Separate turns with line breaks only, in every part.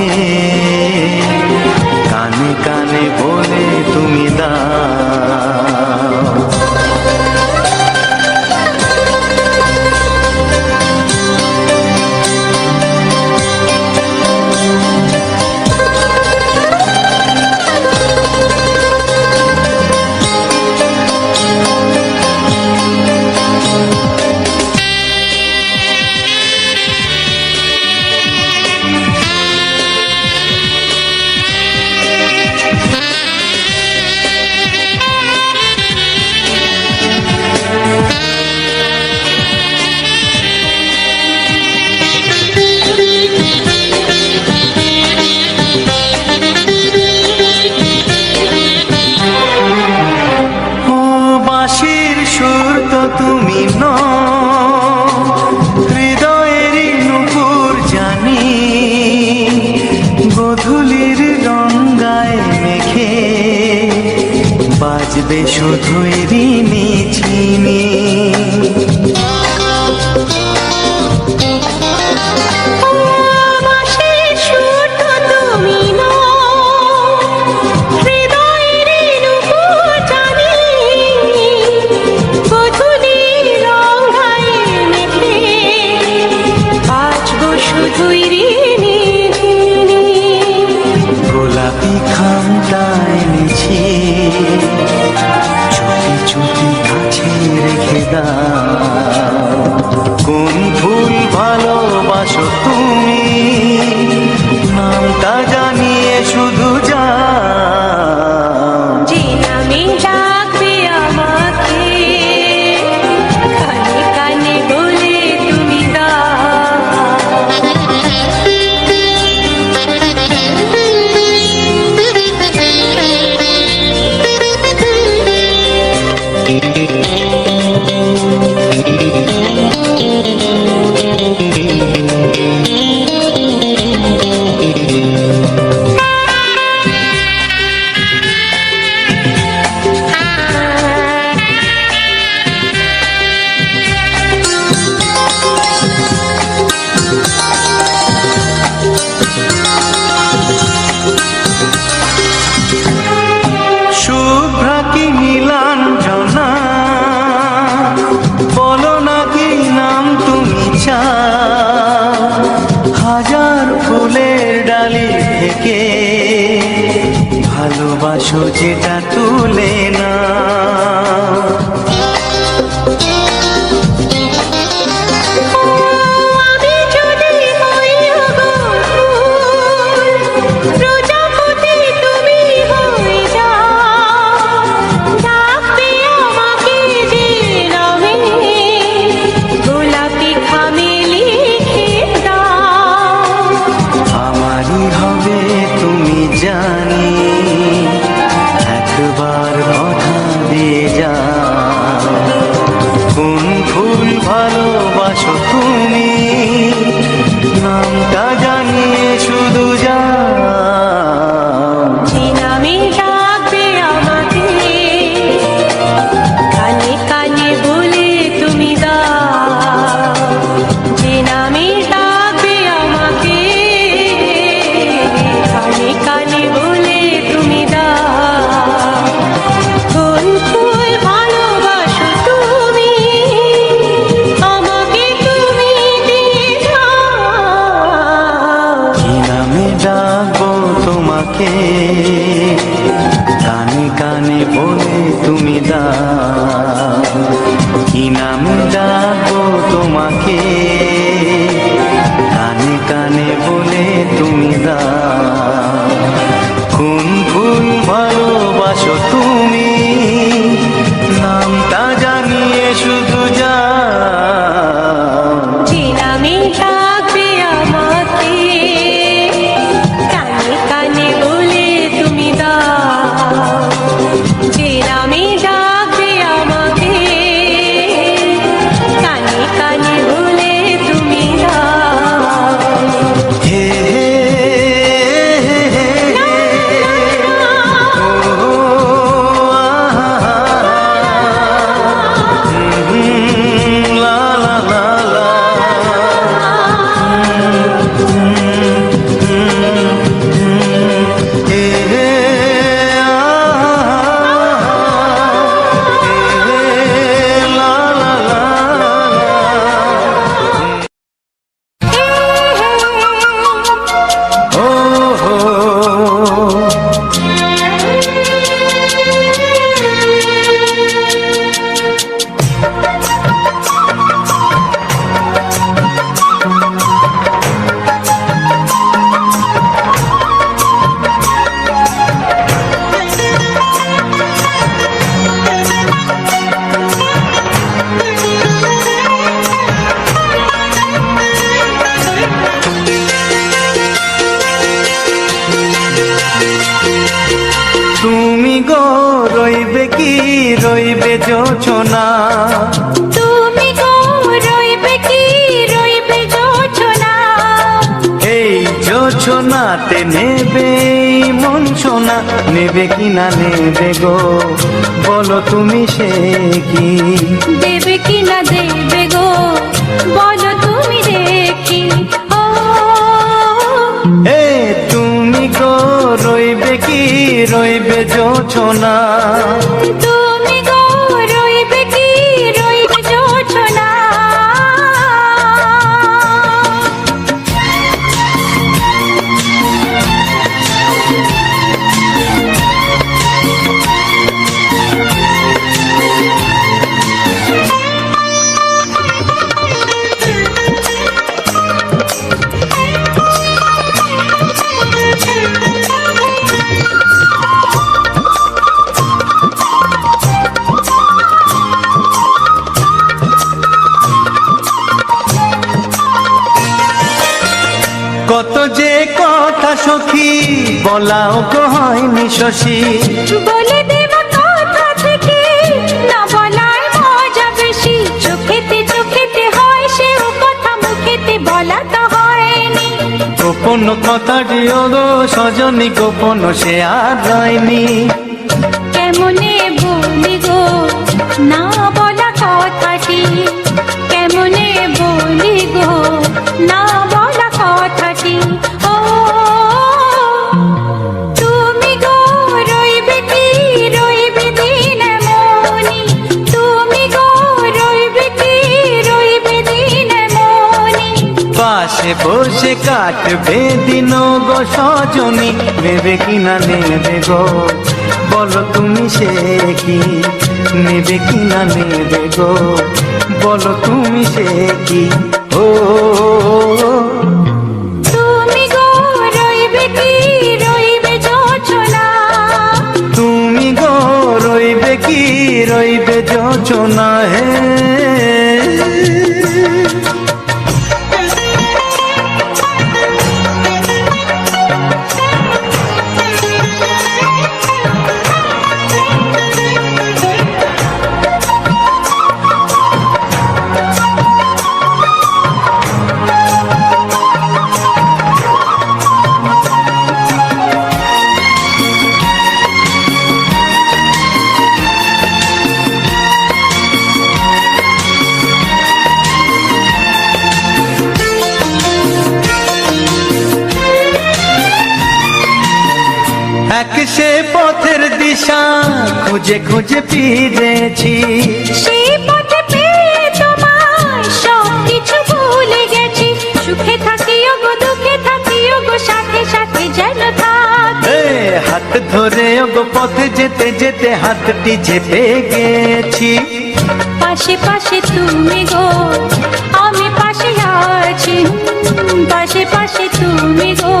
রাখে শুধুই নেবে কি না নেবে গো? বলো তুমি সে কি?
দেবে কি না দেবে গো? বলো তুমি দেখি
এ তুমি গো রইবে কি? রইবে যোছনা শশী
বলে দেব কথা থেকে না বলার মজা বেশি। চোখেতে চোখেতে হয় সেও কথা মুখেতে বলা তো হয়নি।
গোপন কথাটি গো সজনী গোপন সে আর রয়নি।
কেমনে বলি গো? না
পাশে বসে কাটবে দিন গো সজনী নেবে কি না নেবে গো? বলো তুমি সে কি নেবে কি না নেবে গো? বলো তুমি সে কি ও
তুমি গো রইবে কি রইবে
কি যোচনা হে খুঁজে খুঁজে ফিরেছি।
সেই পথে পেয়ে তোমায় সব কিছু ভুলে গেছি। সুখে থাকিও গো দুঃখে থাকিও গো সাথে সাথে যেন
হাত ধরে ওগো পথে যেতে যেতে হাতটি চেপে গেছি।
পাশে পাশে তুমি গো আমি পাশে আছি। পাশে পাশে তুমি গো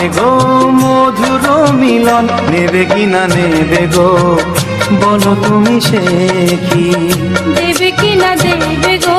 হবে গো মধুর মিলন, নেবে কি না নেবে গো? বলো তুমি সে কি?
দেবে কি না দেবে গো?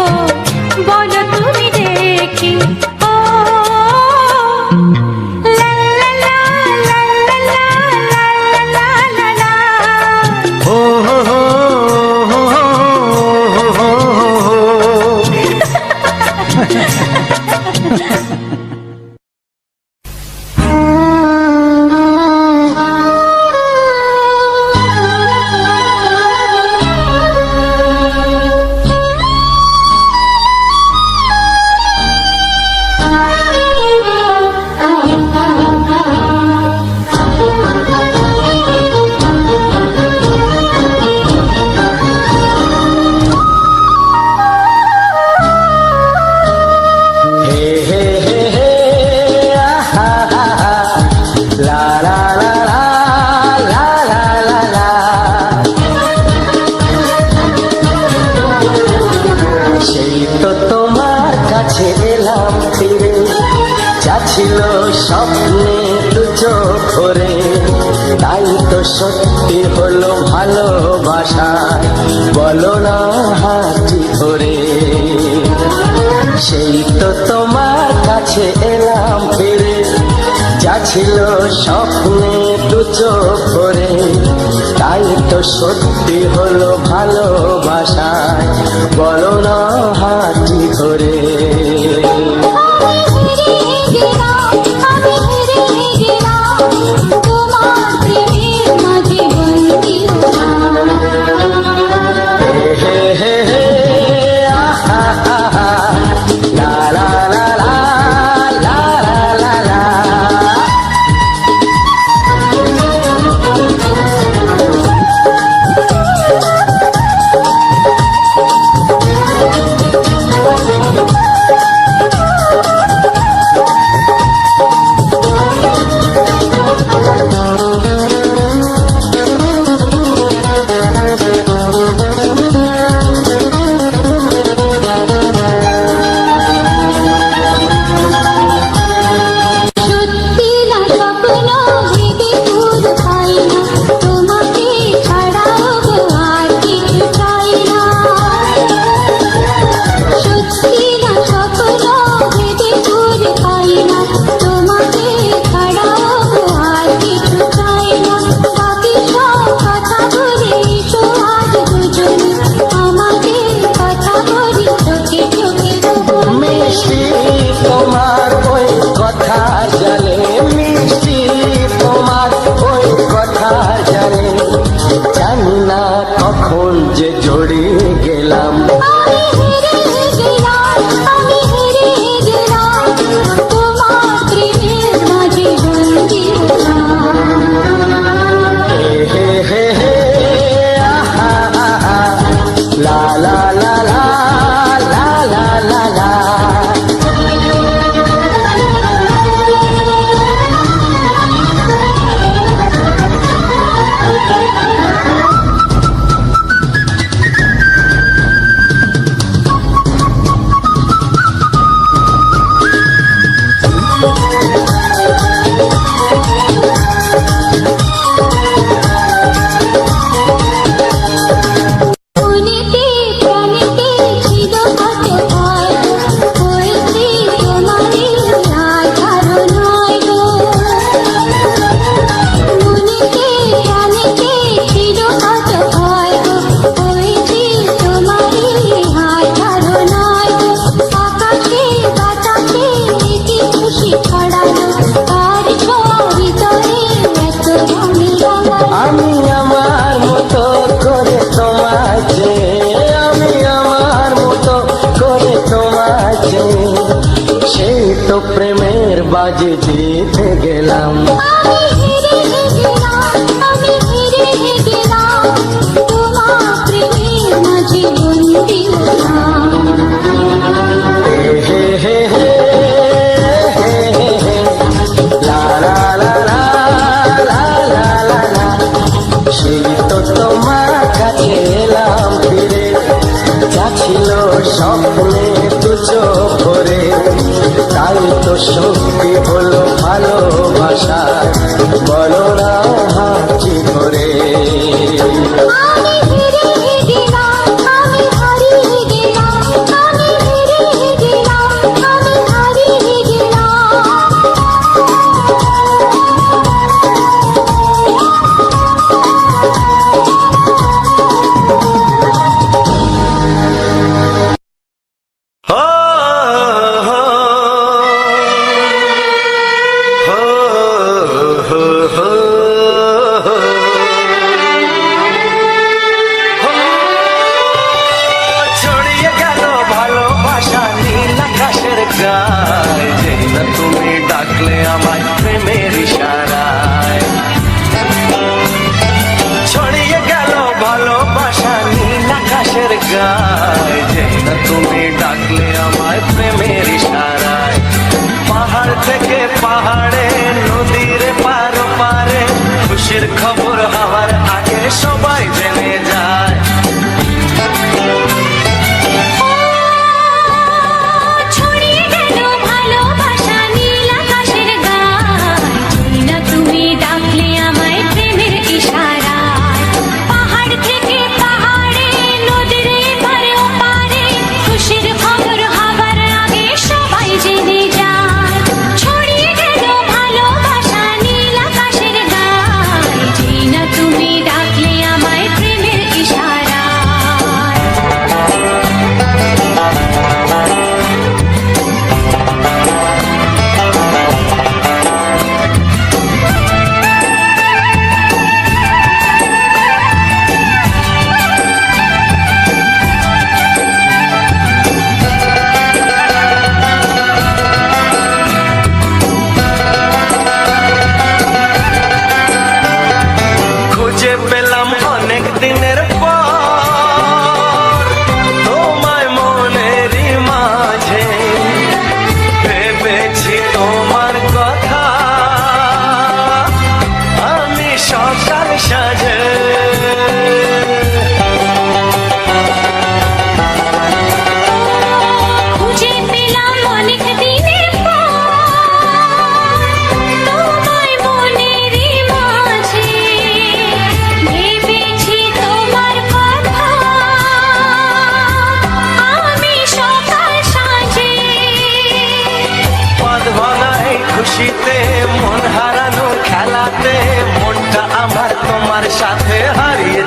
স্বপ্নে তো চোখ ভরে তাই তো সত্যি হলো ভালোবাসায় বলো না হাতি ধরে।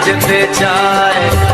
যেতে চায়।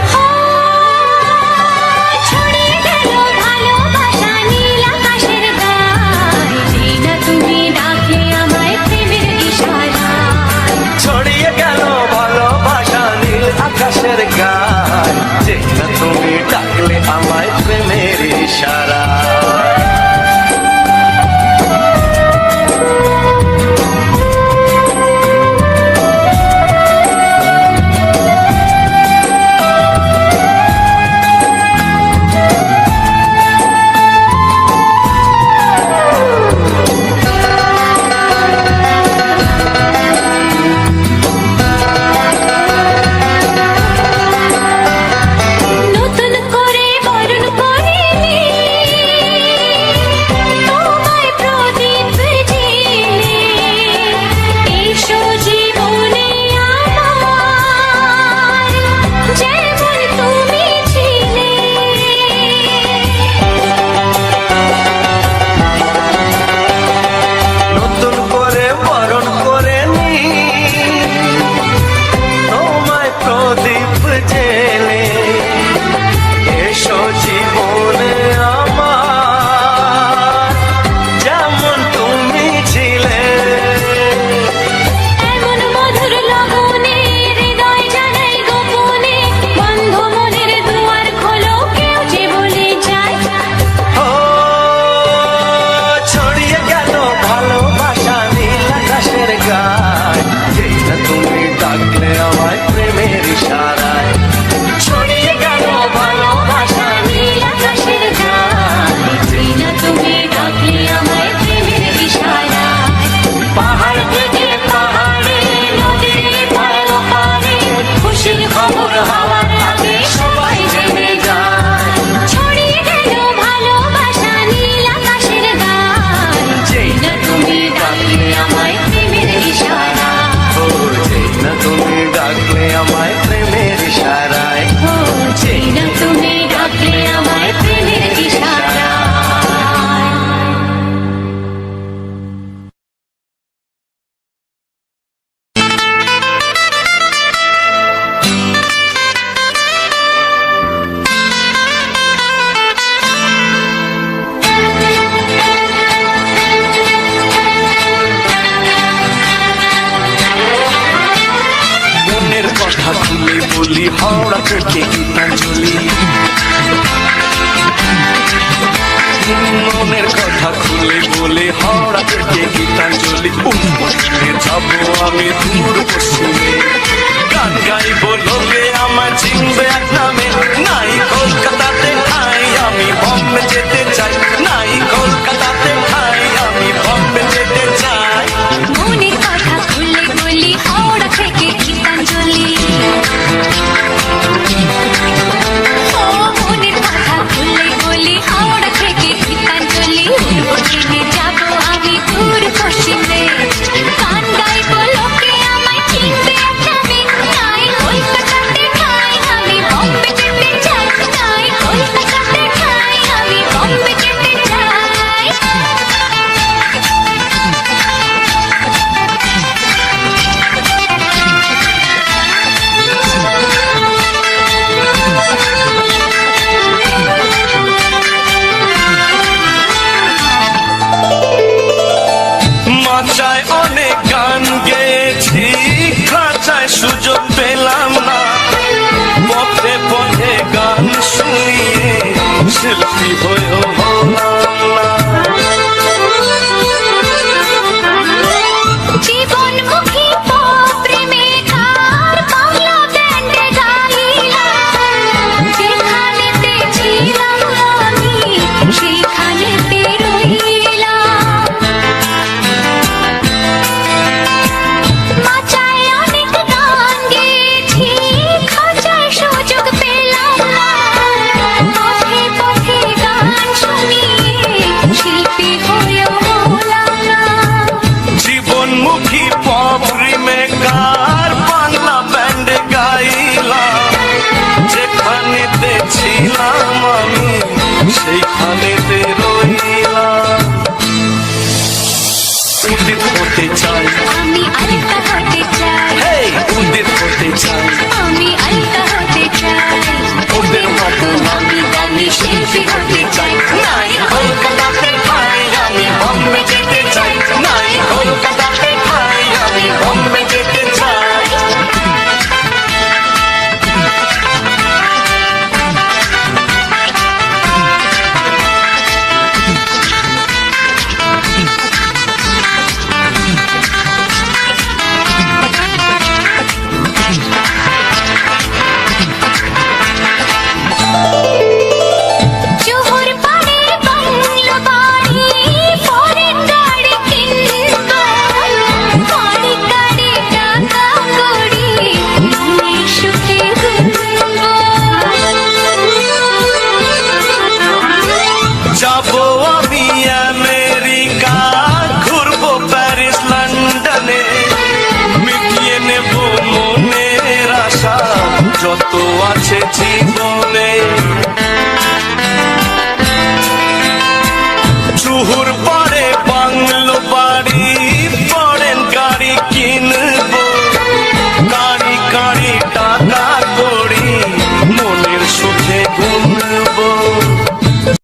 শিল্পী হয়েও